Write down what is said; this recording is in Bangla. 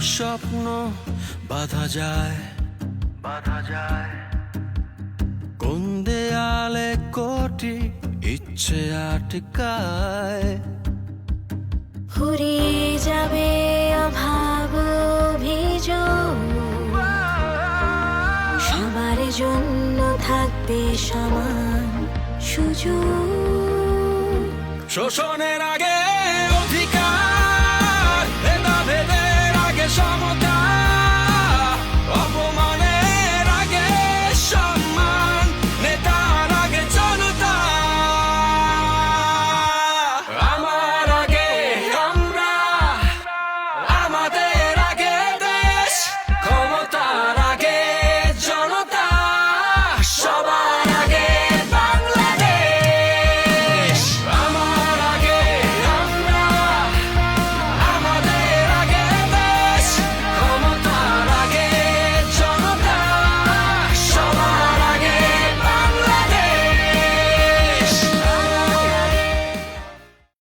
স্বপ্ন বাধা যায়। বাধা যায়। কোন দেয়ালে কোটি ইচ্ছে আটকায়। ফুরিয়ে যাবে অভাব অভিযোগ। সবার জন্য থাকবে সমান সুযোগ। শোষণের আগে অধিক